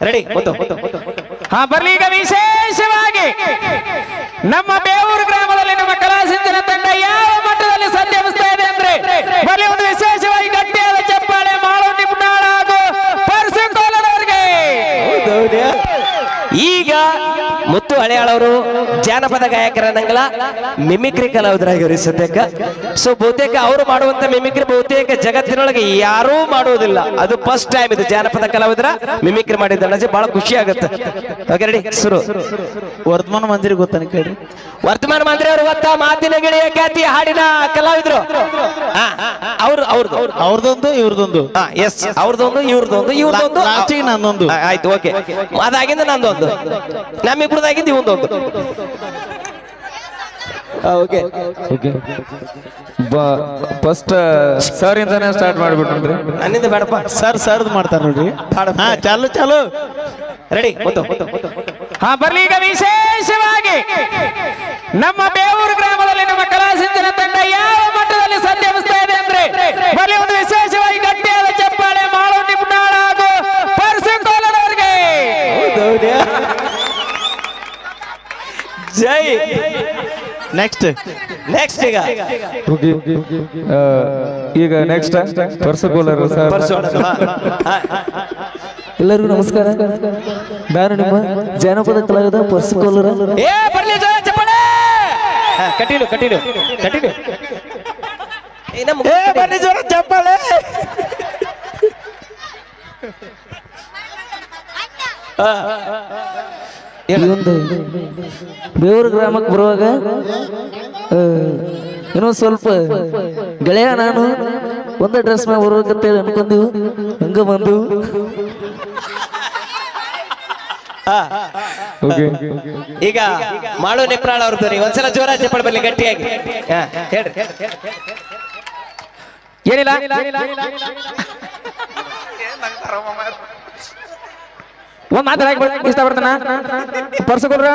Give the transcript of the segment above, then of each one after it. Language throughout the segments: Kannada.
ರೆಡಿ ಹಾ ಬರ್ಲಿ ಈಗ ವಿಶೇಷವಾಗಿ ನಮ್ಮ ಬೇವೂರು ಗ್ರಾಮದಲ್ಲಿ ನಮ್ಮ ಕಲಾಸಿಂಚನ ತಂಡ ಯಾವ ಮಟ್ಟದಲ್ಲಿ ಸಂಚರಿಸ್ತಾ ಇದೆ ಅಂದ್ರೆ ಬರ್ಲಿ ಒಂದು ವಿಶೇಷವಾಗಿ ಗಟ್ಟಿಯಾದ ಚಪ್ಪಾಳೆ ಮಾಳು ನಿಮ್ನಾಳ ಹಾಗೂ ಪರ್ಸು ಕೋಲರವರಿಗೆ ಈಗ ಮುತ್ತು ಹಳೆಯಾಳವರು ಜಾನಪದ ಗಾಯಕರನ್ನಂಗಲ ಮಿಮಿಕ್ರಿ ಕಲಾವಿದರಾಗಿವ್ರಿ ಸದ್ಯಕ್ಕ ಸೊ ಬಹುತೇಕ ಅವರು ಮಾಡುವಂತ ಮಿಮಿಕ್ರಿ ಬಹುತೇಕ ಜಗತ್ತಿನೊಳಗೆ ಯಾರೂ ಮಾಡುವುದಿಲ್ಲ. ಅದು ಫಸ್ಟ್ ಟೈಮ್ ಇದು ಜಾನಪದ ಕಲಾವಿದರ ಮಿಮಿಕ್ರಿ ಮಾಡಿದ್ದಣ್ಣ ಬಹಳ ಖುಷಿ ಆಗುತ್ತೆ. ರೆಡಿ ಶುರು. ವರ್ತಮಾನ ಮಂದಿರ ಗೊತ್ತಾನೆ ಕೇಳಿ ವರ್ತಮಾನ ಮಂತ್ರಿ ಅವರು ಗೊತ್ತಾ ಮಾತಿನ ಗಿಳಿಯ ಖ್ಯಾತಿ ಹಾಡಿನ ಕಲಾವಿದರು. ಅವ್ರ ಅವ್ರದ್ದು ಅವ್ರದೊಂದು ಇವ್ರದೊಂದು. ಹಾ ಎಸ್ ಅವ್ರದೊಂದು ಇವ್ರದೊಂದು ಇವ್ರದೊಂದು. ಲಾಸ್ಟಿಗೆ ನಂದೊಂದು. ಆಯ್ತು ಓಕೆ ಅದಾಗಿಂದ ನಂದೊಂದು. ನಮ್ಮಿಬ್ರದಾಗಿಂದ ಒಂದೊಂದು. ಓಕೆ ಫಸ್ಟ್ ಸರ್ ಇಂದಾನೆ ಸ್ಟಾರ್ಟ್ ಮಾಡ್ಬಿಟ್ರಿ ನನ್ನಿಂದ ಬೇಡಪ್ಪ. ಸರ್ ಸರ್ದ್ ಮಾಡ್ತಾರೆ ನೋಡ್ರಿ. ಹಾ ಚಾಲು ಚಾಲು. ರೆಡಿ ಹಾ ಬರ್ಲಿ ಈಗ ವಿಶೇಷವಾಗಿ ನಮ್ಮ ನೆಕ್ಸ್ಟ್ ನೆಕ್ಸ್ಟ್ ಈಗ. ಈಗ ನೆಕ್ಸ್ಟ್ ಪರ್ಸುಕೋಲರು ಸರ್. ಹಾ. ಹಾ. ಎಲ್ಲರಿಗೂ ನಮಸ್ಕಾರ. ನಾನು ನಿಮ್ಮ ಜಾನಪದ ಕಲಾವಿದ ಪರ್ಸುಕೋಲರ ಏ ಬರ್ಲಿ ಜೋರ ಚಪ್ಪಾಳೆ ಕಟೀಲು ಕಟೀಲು ಕಟೀಲು. ಏ ಬರ್ಲಿ ಜೋರ ಚಪ್ಪಾಳೆ ಈ ಒಂದು ಬೇವೂರು ಗ್ರಾಮಕ್ಕೆ ಬರುವಾಗ ಏನೋ ಇನ್ನೊಂದು ಸ್ವಲ್ಪ ಗೆಳೆಯ ನಾನು ಒಂದೇ ಡ್ರೆಸ್ ಮ್ಯಾಗ ಬರ್ಬೇಕಂತೇಳಿ ಅನ್ಕೊಂಡಿವ್ ಹಂಗ ಬಂದು. ಈಗ ಮಾಳು ನಿಪ್ರಾಳ ಅವ್ರದ್ದು ನೀವು ಒಂದ್ಸಲ ಜೋರ ಚಪ್ಪಾಳೆ ಬರ್ಲಿ ಗಟ್ಟಿಯಾಗಿ. ಹಾ, ಹೇಳ್ರಿ. ಏನಿಲ್ಲ. ಒಂದ್ ಮಾತು ಹೇಳಕ್ ಇಷ್ಟಪಡ್ತಾನ? ಪರ್ಸ ಕೊಡ್ರ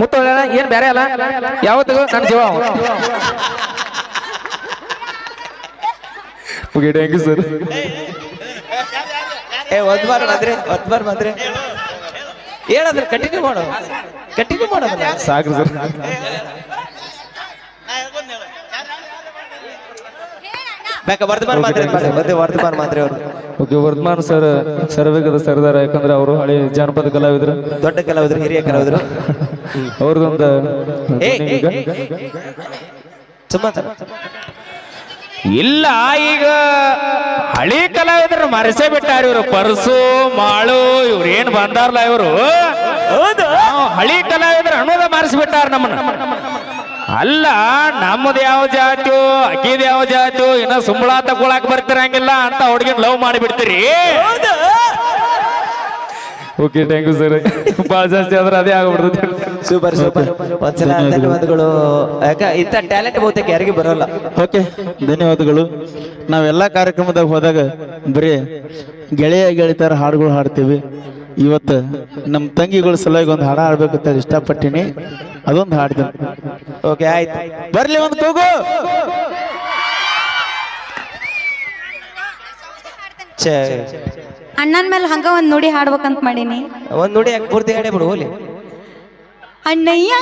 ಮುತ್ತ ಏನ್ ಬೇರೆ ಅಲ್ಲ? ಯಾವತ್ತು ನನ್ನ ಜೀವ. ಓಕೆ ಥ್ಯಾಂಕ್ ಯು ಸರ್ ಏ ಒಂದ್ ಬಾರ್ ಬಂದ್ರೆ ಒಂದ್ ಬಾರ್ ಬಂದ್ರೆ ಹೇಳದ್ರೆ ಕಂಟಿನ್ಯೂ ಮಾಡು. ಕಂಟಿನ್ಯೂ ಮಾಡು ಸಾಕ್ರಿ ಸರ್ ಬೇಕ ವರ್ಧಮಾನ್ ಮಾತ್ರೆ. ಮತ್ತೆ ವರ್ಧಮಾನ್ ಮಾತ್ರೆ ಅವರು. ಓಕೆ ವರ್ಧಮಾನ್ ಸರ್ ಸರ್ವೇಗದ ಸರ್ದಾರ ಯಾಕಂದ್ರೆ ಅವರು ಹಳೆ ಜಾನಪದ ಕಲಾವಿದರು. ದೊಡ್ಡ ಕಲಾವಿದರು ಹಿರಿಯ ಕಲಾವಿದರು. ಅವ್ರದೊಂದು. ಇಲ್ಲ ಈಗ ಹಳಿ ಕಲಾವಿದ್ರು ಮರೆಸೇ ಬಿಟ್ಟಾರ ಇವರು ಪರ್ಸು ಮಾಳು ಇವ್ರು ಏನ್ ಬಂದಾರಲ್ಲ ಇವರು? ಹಳಿ ಕಲಾವಿದ್ರು ಅನ್ನೋದ ಮರೆಸಿಬಿಟ್ಟಾರ ನಮ್ಮನ್ನ. ಅಲ್ಲ ನಮ್ಮದು ಯಾವ ಜಾತು ಅಕ್ಕಿದ ಯಾವ ಜಾತು ಇನ್ನ ಸುಂಬಳ ತಗೊಳಕ್ ಬರ್ತಿರಂಗಿಲ್ಲ ಅಂತ ಹುಡುಗಿನ ಲವ್ ಮಾಡಿಬಿಡ್ತೀರಿ? ಓಕೆ ಥ್ಯಾಂಕ್ ಯು ಸರ್ ಭಾಳ ಜಾಸ್ತಿ ಆದ್ರೆ ಅದೇ ಆಗ್ಬಿಡ್ತದೆ. ಸೂಪರ್ ಸೂಪರ್ ಒಂದ್ಸಲ ಧನ್ಯವಾದಗಳು. ಯಾಕ ಇಂಥ ಟ್ಯಾಲೆಂಟ್ ಬಹುತೇಕ ಯಾರಿಗೂ ಬರೋಲ್ಲ. ಓಕೆ ಧನ್ಯವಾದಗಳು. ನಾವೆಲ್ಲ ಕಾರ್ಯಕ್ರಮದಾಗ ಹೋದಾಗ ಬರೀ ಗೆಳೆಯ ಗೆಳೆತರ ಹಾಡುಗಳು ಹಾಡ್ತೀವಿ. ಇವತ್ತು ನಮ್ಮ ತಂಗಿಗಳ ಸಲುವಾಗಿ ಒಂದು ಹಾಡು ಅಂತ ಇಷ್ಟಪಟ್ಟಿನಿ. ಅದೊಂದು ಹಾಡ್ತೀನಿ ಓಕೆ ಆಯ್ತು. ಬರ್ಲಿ ಒಂದು ಕೂಗು. ಅಣ್ಣನ ಮೇಲೆ ಹಂಗ ಒಂದ್ ನುಡಿ ಹಾಡ್ಬೇಕಂತ ಮಾಡೀನಿ. ಒಂದ್ ನುಡಿ ಯಾಕೆ ಪೂರ್ತಿ ಹಾಡೇ ಬಿಡು ಹೋಲಿ. ಅಣ್ಣಯ್ಯ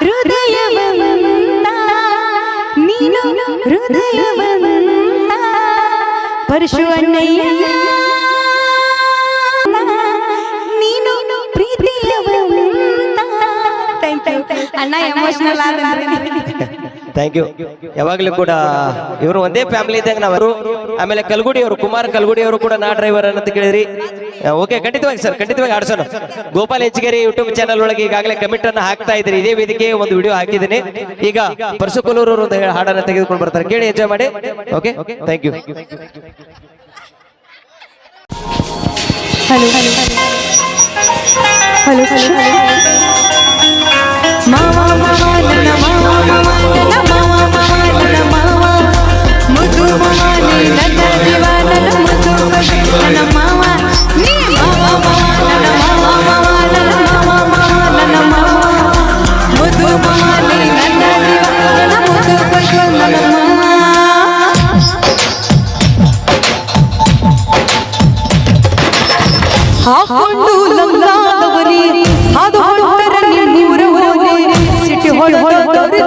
ಹೃದಯವಂತ ನೀನು ಹೃದಯವಂತ. ಪರಶು ಅಣ್ಣಯ್ಯ ನೀನು you. ಅಣ್ಣ ಥ್ಯಾಂಕ್ ಯು ಯಾವಾಗಲೂ ಕೂಡ ಇವರು ಒಂದೇ ಫ್ಯಾಮಿಲಿ ಇದ್ದಂಗೆ ನಾವು ಆಮೇಲೆ ಕಲ್ಗುಡಿ ಅವರು ಕುಮಾರ್ ಕಲ್ಗುಡಿ ಅವರು ಕೂಡ ನಾ ಡ್ರೈವರ್ ಅಂತ ಕೇಳಿದ್ರಿ. ಓಕೆ ಖಂಡಿತವಾಗಿ ಸರ್ ಖಂಡಿತವಾಗಿ ಆಡಿಸೋಣ ಗೋಪಾಲ್ ಹೆಚ್ಗೇರಿ ಯೂಟ್ಯೂಬ್ ಚಾನಲ್ ಒಳಗೆ ಈಗಾಗಲೇ ಕಮೆಂಟ್ ಅನ್ನ ಹಾಕ್ತಾ ಇದ್ರಿ ಇದೇ ವೇದಿಕೆ ಒಂದು ವಿಡಿಯೋ ಹಾಕಿದ್ದೀನಿ. ಈಗ ಪರಶುಕುಲೂರು ಅವರು ಒಂದು ಹಾಡನ್ನ ತೆಗೆದುಕೊಂಡು ಬರ್ತಾರೆ. ಕೇಳಿ ಎಂಜಾಯ್ ಮಾಡಿ. Okay thank you hello hello hello ಮಾವ ಹಾಕೊಂಡು ಲಂಗಾದವನಿ ಅದು ಹೊಂಟರ ನಿಮ್ಮೂರ ಸಿಟಿ ಹೊಳ ಹಾಕೊಂಡು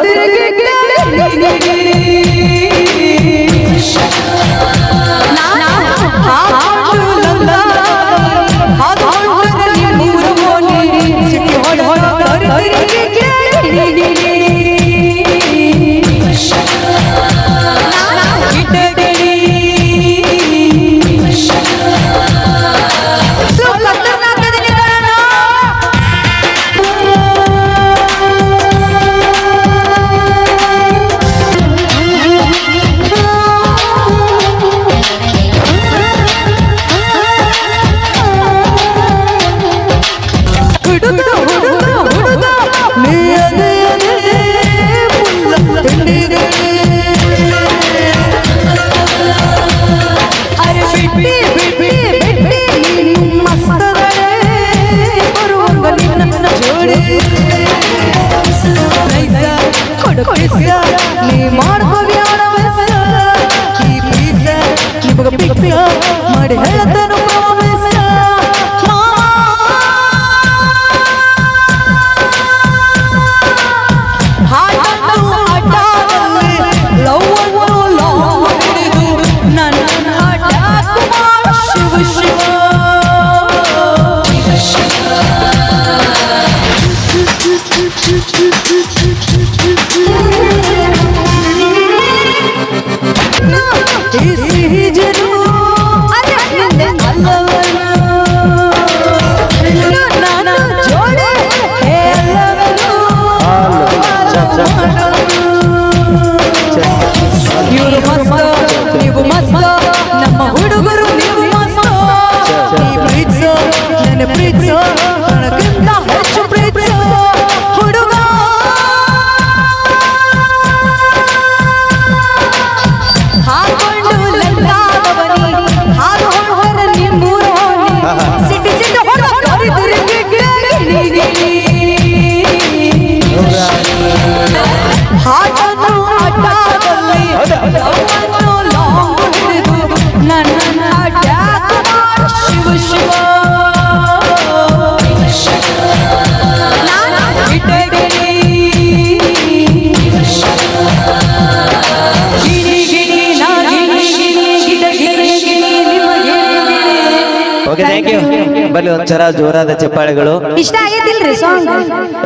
ಒಂದ್ಸಲ ಜೋರಾದ ಚಪ್ಪಾಳೆಗಳು. ಇಷ್ಟ ಆಗೈತಿಲ್ರಿ ಸಾಂಗ್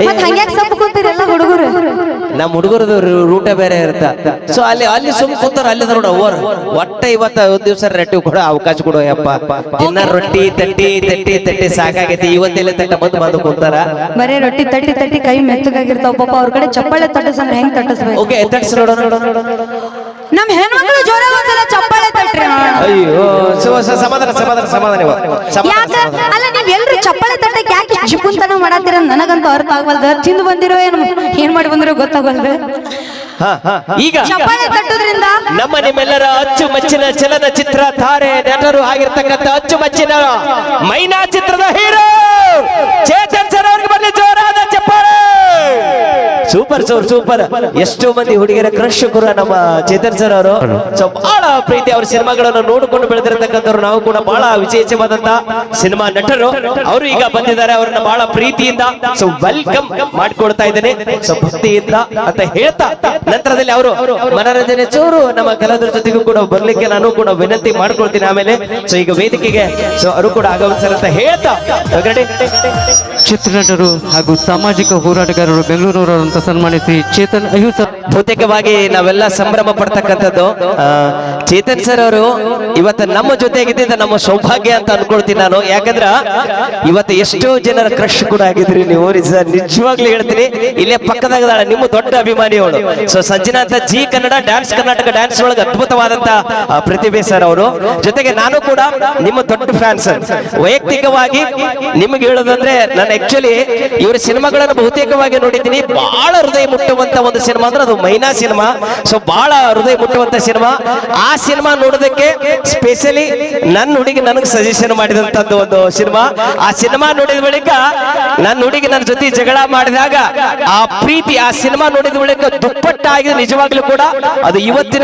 ಮತ್ ಹಂಗ್ಯಾಕ್ ಸೊಪ್ಪು ಕೂತಿರಲ್ಲ ಹುಡುಗರು? ನಮ್ಮ ಹುಡುಗರದು ರೂಟ ಬೇರೆ ಇರುತ್ತ. ಸೊ ಅಲ್ಲಿ ಅಲ್ಲಿ ಸುಮ್ ಕೂತಾರ ಅಲ್ಲಿ ನೋಡ ಓವರ್ ಒಟ್ಟ ಇವತ್ತ ಒಂದ್ ದಿವಸ ರೊಟ್ಟಿ ಕೊಡೋ ಅವಕಾಶ ಕೊಡು ಯಪ್ಪ ದಿನ ರೊಟ್ಟಿ ತಟ್ಟಿ ತಟ್ಟಿ ತಟ್ಟಿ ಸಾಕಾಗೈತಿ. ಇವತ್ತೆಲ್ಲ ತಟ್ಟ ಬಂದು ಬಂದು ಕೂತಾರ. ಬರೇ ರೊಟ್ಟಿ ತಟ್ಟಿ ತಟ್ಟಿ ಕೈ ಮೆತ್ತಗಾಗಿರ್ತಾವ. ಪಾಪ ಅವ್ರ ಕಡೆ ಚಪ್ಪಾಳೆ ತಟ್ಟಸಂದ್ರೆ ಹೆಂಗ್ ತಟ್ಟಸ್ಬೇಕು? ಓಕೆ ತಟ್ಸ್ ನೋಡೋಣ. ನಮ್ ಹೆಣ್ಮಕ್ಳು ಜೋರಾಗಿ ಒಂದ್ಸಲ ಚಪ್ಪಾಳೆ ತಟ್ರಿ ನೋಡೋಣ. ಅಯ್ಯೋ ಸೊ ಸಮಾಧಾನ ಸಮಾಧಾನ ಸಮಾಧಾನ ಇವ. ಸಮಾಧಾನ ಯಾಕ ಸಮಾಧಾನ. ಅಲ್ಲ ನೀವ್ ಎಲ್ರು ಚಪ್ಪಾಳೆ ತಟ್ಟಕ್ಕೆ ಯಾಕೆ ಜಿಪುಂತನ ಮಾಡತ್ತೀರ? ನನಗಂತೂ ಅರ್ಥ ಆಗವಲ್ದ. ತಿಂದು ಬಂದಿರೋ ಏನು? ಏನ್ ಮಾಡಿ ಬಂದಿರೋ ಗೊತ್ತಾಗವಲ್ದು. ಹಾ, ಹಾ. ಈಗ ನಮ್ಮ ತಟ್ಟೋದ್ರಿಂದ ನಮ್ಮ ನಿಮ್ಮೆಲ್ಲರ ಚಲನ ಚಲನಚಿತ್ರ ತಾರೆ ನಟರು ಆಗಿರ್ತಕ್ಕಂಥ ಅಚ್ಚುಮೆಚ್ಚಿನ ಮೈನಾ ಚಿತ್ರದ ಹೀರೋ ಚೇತನ್ ಸರ್ ಅವ್ರಿಗೆ ಬರಲಿ ಜೋರಾದ ಚಪ್ಪಾಳೆ! Super super super. ಎಷ್ಟೋ ಮಂದಿ ಹುಡುಗಿಯರ ಕ್ರಶ್ ಕೂಡ ನಮ್ಮ ಚೇತನ್ ಸರ್ ಅವರು. ಪ್ರೀತಿ ಅವ್ರ ಸಿನಿಮಾಗಳನ್ನು ನೋಡಿಕೊಂಡು ಬೆಳೆದಿರತಕ್ಕಂಥವ್ರು ನಾವು ಕೂಡ ಬಹಳ ವಿಶೇಷವಾದಂತ ಸಿನಿಮಾ ನಟರು. ಅವರು ಈಗ ಬಂದಿದ್ದಾರೆ ಅವರನ್ನ ಬಹಳ ಪ್ರೀತಿಯಿಂದ ಸೊ ವೆಲ್ಕಮ್ ಮಾಡ್ಕೊಳ್ತಾ ಇದ್ದೇನೆ. ಸೊ ಭಕ್ತಿಯಿಂದ ಅಂತ ಹೇಳ್ತಾ ನಂತರದಲ್ಲಿ ಅವರು ಮನರಂಜನೆ ಚೂರು ನಮ್ಮ ಕಲಾವಿದರ ಜೊತೆಗೂ ಕೂಡ ಬರ್ಲಿಕ್ಕೆ ನಾನು ಕೂಡ ವಿನಂತಿ ಮಾಡ್ಕೊಳ್ತೀನಿ ಆಮೇಲೆ. ಸೊ ಈಗ ವೇದಿಕೆಗೆ ಸೊ ಅವರು ಕೂಡ ಆಗಮಿಸ್ತಾರೆ ಅಂತ ಹೇಳ್ತಾ. ಚಿತ್ರನಟರು ಹಾಗೂ ಸಾಮಾಜಿಕ ಹೋರಾಟಗಾರರು ಬೆಂಗಳೂರವರಂತ ಸನ್ಮಾನಿಸಿ ಚೇತನ್ ಅಯ್ಯೂರ್ ಬಹುತೇಕವಾಗಿ ನಾವೆಲ್ಲ ಸಂಭ್ರಮ ಪಡ್ತಕ್ಕಂಥದ್ದು ಚೇತನ್ ಸರ್ ಅವರು, ಇವತ್ತು ನಮ್ಮ ಜೊತೆಗಿದ್ದ ನಮ್ಮ ಸೌಭಾಗ್ಯ ಅಂತ ಅನ್ಕೊಳ್ತೀನಿ ನಾನು. ಯಾಕಂದ್ರ ಇವತ್ತು ಎಷ್ಟೋ ಜನರ ಕ್ರಶ್ ಕೂಡ ಆಗಿದ್ರಿ ನೀವು. ಸರ್ ನಿಜವಾಗ್ಲೂ ಹೇಳ್ತೀನಿ. ಇಲ್ಲೇ ಪಕ್ಕದಾಗ ನಿಮ್ಮ ದೊಡ್ಡ ಅಭಿಮಾನಿ ಅವಳು. ಸೊ ಸಂಜನಾ ಅಂತ Zee Kannada dance Karnataka dance ಒಳಗೆ ಅದ್ಭುತವಾದಂತ ಪ್ರತಿಭೆ ಸರ್ ಅವರು. ಜೊತೆಗೆ ನಾನು ಕೂಡ ನಿಮ್ಮ ದೊಡ್ಡ ಫ್ಯಾನ್ ಸರ್ ವೈಯಕ್ತಿಕವಾಗಿ ನಿಮ್ಗೆ ಹೇಳೋದಂದ್ರೆ, ನಾನು ಆಕ್ಚುಲಿ ಇವರ ಸಿನಿಮಾಗಳನ್ನು ಬಹುತೇಕವಾಗಿ ನೋಡಿದ್ದೀನಿ. ಬಹಳ ಹೃದಯ ಮುಟ್ಟುವಂತ ಒಂದು ಸಿನಿಮಾ ಅಂದ್ರೆ ಅದು ಮೈನಾ ಸಿನಿಮಾ. ಸೊ ಬಹಳ ಹೃದಯ ಮುಟ್ಟುವಂತ ಸಿನಿಮಾ. ಆ ಸಿನಿಮಾ ನೋಡೋದಕ್ಕೆ ಸ್ಪೆಷಲಿ ನನ್ನ ಹುಡುಗಿ ನನಗೆ ಸಜೆಷನ್ ಮಾಡಿದಂತದ್ದು ಒಂದು ಸಿನಿಮಾ. ಆ ಸಿನಿಮಾ ನೋಡಿದ ಬಳಿಕ ನನ್ನ ಹುಡುಗಿ ನನ್ನ ಜೊತೆ ಜಗಳ ಮಾಡಿದಾಗ ಆ ಪ್ರೀತಿ ಆ ಸಿನಿಮಾ ನೋಡಿದ ಬಳಿಕ ದುಪ್ಪಟ್ಟಾಗಿದೆ ನಿಜವಾಗ್ಲೂ ಕೂಡ. ಅದು ಇವತ್ತಿನ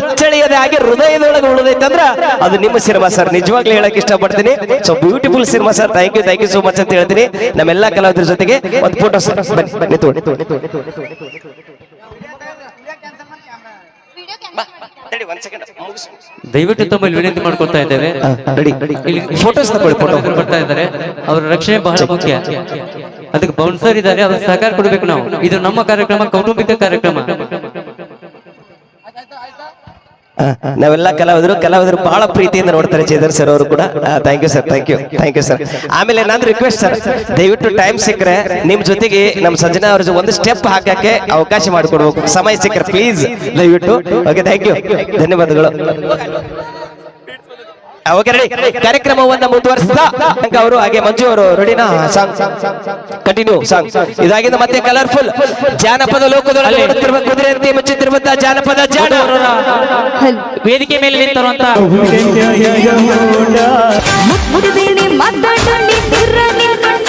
ಅಚ್ಚಳಿಯದೇ ಆಗಿ ಹೃದಯದೊಳಗೆ ಉಳಿದೈತಂದ್ರ ಅದು ನಿಮ್ಮ ಸಿನಿಮಾ ಸರ್. ನಿಜವಾಗ್ಲೂ ಹೇಳಕ್ ಇಷ್ಟಪಡ್ತೀನಿ. So beautiful cinema sir. Thank you thank you so much ಅಂತ ಹೇಳ್ತೀನಿ. ನಮ್ಮೆಲ್ಲ ಕಲಾವಿದರ ಜೊತೆಗೆ ಒಂದು ಫೋಟೋ ಸರ್. ಒಂದ್ ಸೆಕೆಂಡ್ ದಯವಿಟ್ಟು ತಮ್ಮಲ್ಲಿ ವಿನಂತಿ ಮಾಡ್ಕೊತಾ ಇದ್ದೇವೆ. ರೆಡಿ ಇಲ್ಲಿ ಫೋಟೋಸ್ ತಗೊಳ್ಳಿ ಫೋಟೋ ಫೋಟೋ ಬರ್ತಾ ಇದ್ದಾರೆ. ಅವರ ರಕ್ಷಣೆ ಬಹಳ ಮುಖ್ಯ. ಅದಕ್ಕೆ ಬೌನ್ಸರ್ ಇದ್ದಾರೆ ಅವ್ರ ಸಹಕಾರ ಕೊಡ್ಬೇಕು ನಾವು. ಇದು ನಮ್ಮ ಕಾರ್ಯಕ್ರಮ ಕೌಟುಂಬಿಕ ಕಾರ್ಯಕ್ರಮ. ನಾವೆಲ್ಲ ಕಲಾವಿದರು ಕಲಾವಿದರು ಬಹಳ ಪ್ರೀತಿಯಿಂದ ನೋಡ್ತಾರೆ ಚೇತನ್ ಸರ್ ಅವರು ಕೂಡ. Thank you sir thank you thank you sir ಆಮೇಲೆ ನಂದು ರಿಕ್ವೆಸ್ಟ್ ಸರ್ ದಯವಿಟ್ಟು ಟೈಮ್ ಸಿಕ್ಕರೆ ನಿಮ್ ಜೊತೆಗೆ ನಮ್ಮ ಸಂಜನಾ ಅವ್ರ ಒಂದು ಸ್ಟೆಪ್ ಹಾಕಕ್ಕೆ ಅವಕಾಶ ಮಾಡಿಕೊಡ್ಬೇಕು. ಸಮಯ ಸಿಕ್ಕರೆ ಪ್ಲೀಸ್ ದಯವಿಟ್ಟು. ಓಕೆ ಥ್ಯಾಂಕ್ ಯು ಧನ್ಯವಾದಗಳು. ಓಕೆ ರೆಡಿ ಕಾರ್ಯಕ್ರಮವನ್ನ ಮುಂದುವರಿಸಿದ ಅವರು ಹಾಗೆ ಮಂಜು ಅವರು ರೆಡಿನಾ? ಸಾಂಗ್. Continue song. ಇದಾಗಿಂದ ಮತ್ತೆ ಕಲರ್ಫುಲ್ ಜಾನಪದ ಲೋಕದೊಳಗೆ ಓಡುತ್ತಿರುವ ಕುದುರೆಯಂತೆ ಮುಚ್ಚುತ್ತಿರುವಂತಹ ಜಾನಪದ ಜಾಣ ವೇದಿಕೆ ಮೇಲೆ ನಿಂತಿರುವಂತ. ಮುಟ್ಬಿಡ್ತೀನಿ ಮಾತಾಡೋಣ ನಿಂತಿರ ನಿಲ್ಕೊಂಡ